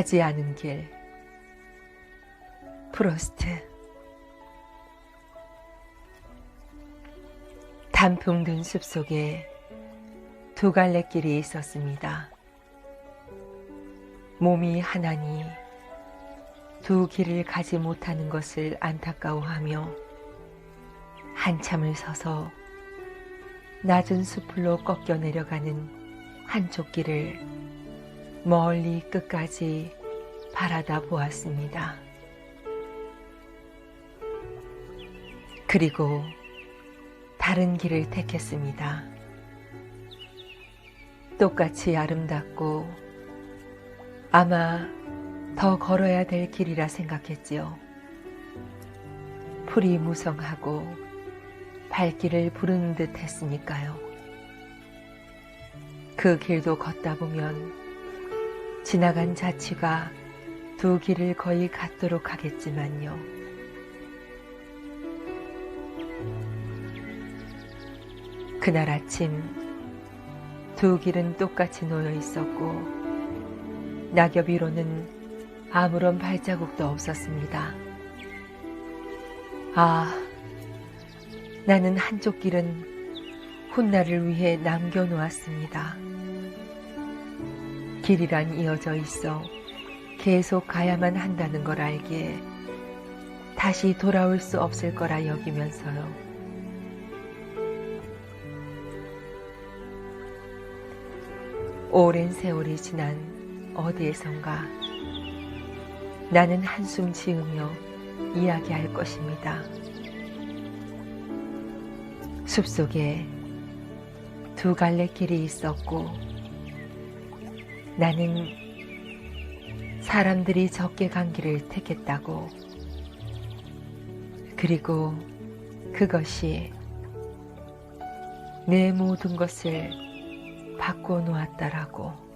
가지 않은 길 프로스트 단풍 든 숲 속에 두 갈래 길이 있었습니다. 몸이 하나니 두 길을 가지 못하는 것을 안타까워하며 한참을 서서 낮은 숲으로 꺾여 내려가는 한쪽 길을 멀리 끝까지 바라다 보았습니다. 그리고 다른 길을 택했습니다. 똑같이 아름답고 아마 더 걸어야 될 길이라 생각했지요. 풀이 무성하고 발길을 부르는 듯 했으니까요. 그 길도 걷다 보면 지나간 자취가 두 길을 거의 같도록 하겠지만요. 그날 아침 두 길은 똑같이 놓여 있었고 낙엽 위로는 아무런 발자국도 없었습니다. 아, 나는 한쪽 길은 훗날을 위해 남겨놓았습니다. 길이란 이어져 있어 계속 가야만 한다는 걸 알기에 다시 돌아올 수 없을 거라 여기면서요. 오랜 세월이 지난 어디에선가 나는 한숨 지으며 이야기할 것입니다. 숲속에 두 갈래 길이 있었고 나는 사람들이 적게 간 길을 택했다고 그리고 그것이 내 모든 것을 바꿔 놓았다라고.